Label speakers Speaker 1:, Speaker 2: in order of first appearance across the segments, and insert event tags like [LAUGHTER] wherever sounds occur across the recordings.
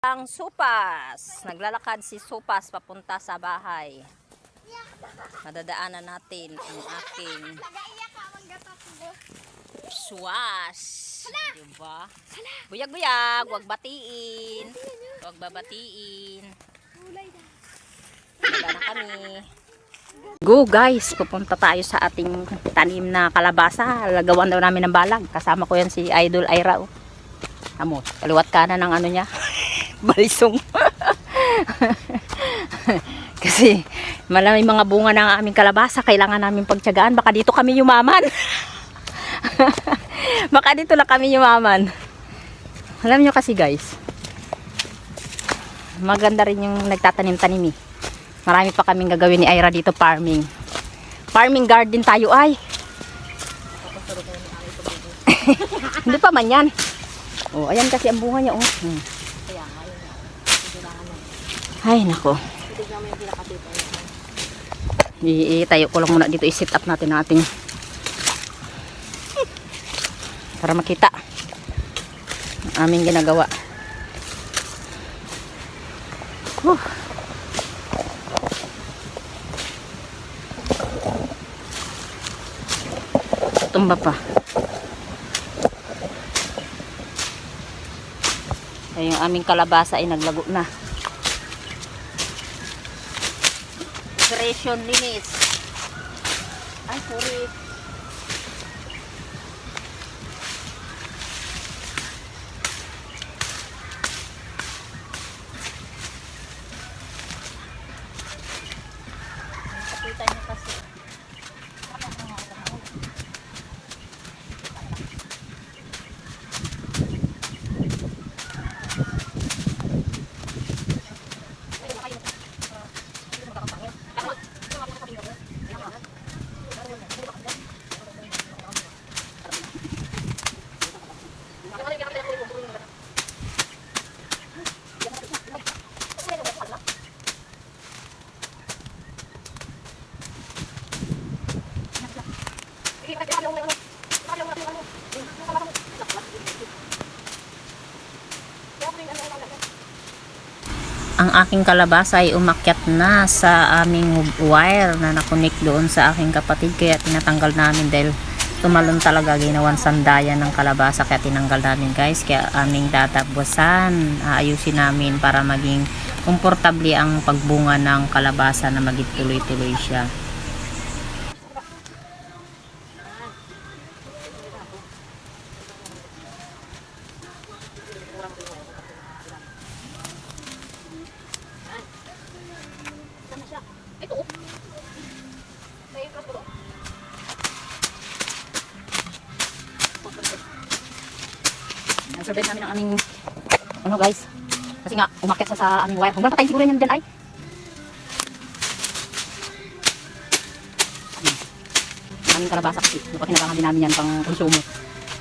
Speaker 1: Ang Supas. Naglalakad si Supas papunta sa bahay. Madadaanan natin ang aking swash. Diba? Buyag-buyag, wag batiin. Wag babatiin. Wala na kami. Go guys, pupunta tayo sa ating tanim na kalabasa. Lagawan daw namin ng balag. Kasama ko yan si Idol Ira. oh. Amo, kaliwat kanan ng ano niya. Balisong. [LAUGHS] Kasi malamang mga bunga ng aming kalabasa. Kailangan namin pagtyagaan. Baka dito kami yumaman. [LAUGHS] Baka dito lang kami yumaman. Alam nyo kasi guys, maganda rin yung nagtatanim-tanim eh. Marami pa kaming gagawin ni Ira dito farming. Farming garden tayo ay. [LAUGHS] Hindi pa man yan. Oh, ayan kasi ang bunga niya oh. Hmm. Ay, nako. Itayo ko lang muna dito. I-set up natin ang para makita ang aming ginagawa. Whew. Tumba pa. Ay, yung aming kalabasa ay naglago na. Creation linis. Ay, sorry. Ang aking kalabasa ay umakyat na sa aming wire na nakunik doon sa aking kapatid. Kaya tinatanggal namin dahil tumalon talaga ginawan sandayan ng kalabasa kaya tinanggal namin guys. Kaya aming databusan aayusin namin para maging komportable ang pagbunga ng kalabasa na maging tuloy-tuloy siya Survey namin ang aming ano guys. Kasi nga umakyat siya sa aming wire. Hanggang patay siguro yan dyan ay. Ang aming kalabasa kasi. Napakinabangan din namin yan pang konsumo.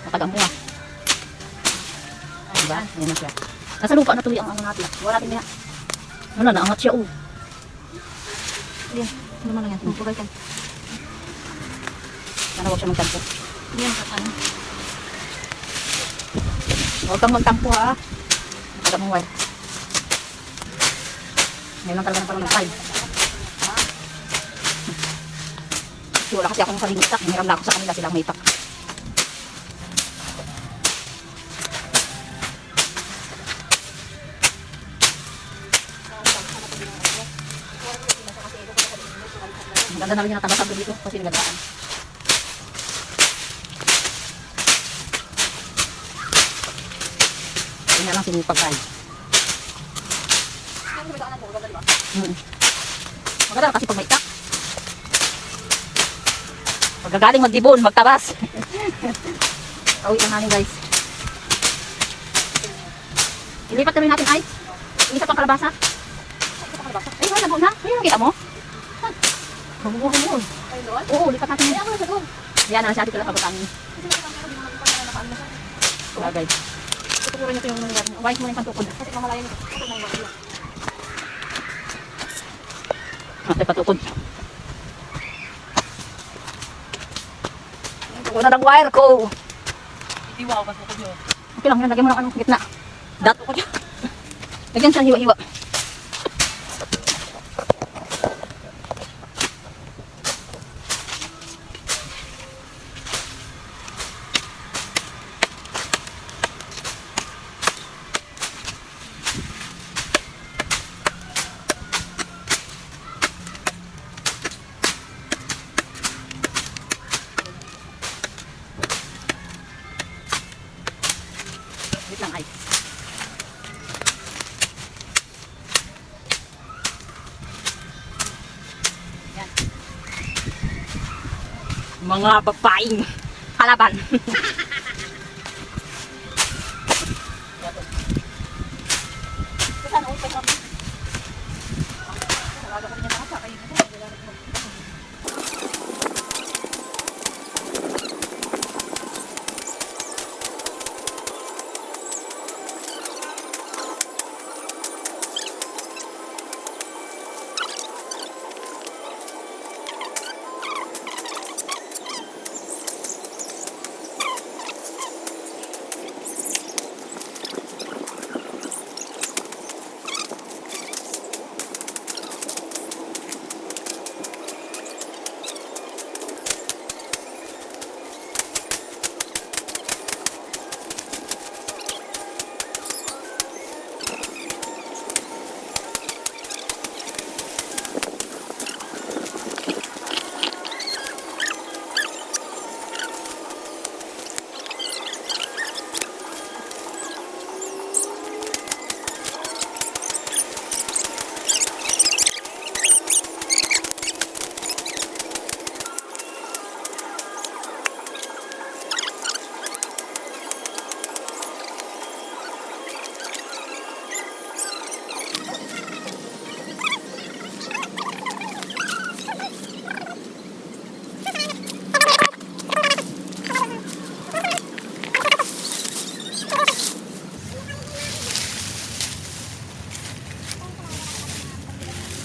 Speaker 1: Matagang bunga. Diba? Ayan na siya. Nasa lupa na tuloy ang ano natin. Wala natin niya. Wala na, angat siya oh. Ayan, ano man lang yan. Pugay ka. Sana huwag siya magtampo. Ayan, ano. Huwag kang magtampo ha. Taga mong wire. Ngayon lang talaga na parang nag-time. Kasi wala kasi akong saling itak. Hiniram na ako sa kanila silang may itak. Ang ganda namin yung natabasag dito kasi nagandaan. Yun na lang sinipag tayo. Hmm. Maganda kasi pag may itak. Pagkagaling magdibon, magtabas. [LAUGHS] Kauwi lang namin guys. Ilipat kami natin ay. Isa pang kalabasa. Ay, wala na na. Ayun, nakita mo? Mabubuhay mo. Oo, lipat natin. Yan na, si ate ko lang pagkakangin. Wala guys. Tutukurin nyo ito yung nangyari. Wise mo yung pantukod. Kasi mamalayan nito. Ito na yung wala. Ate patukod. Tutukod na ng wire ko.
Speaker 2: Itiwaw, patukod nyo.
Speaker 1: Okay lang yan, lagyan mo ng ano, gitna. Dat. Lagyan sa hiwa-hiwa. Wait lang ay. Yan. Mga babaeng [LAUGHS]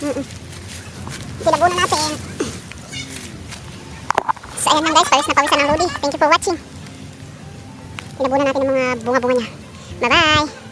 Speaker 1: halaban.
Speaker 3: Silabunan natin. So, ayan lang guys. Paris na pawisan ng Lodi. Thank you for watching. Silabunan natin ang mga bunga-bunga niya. Bye-bye!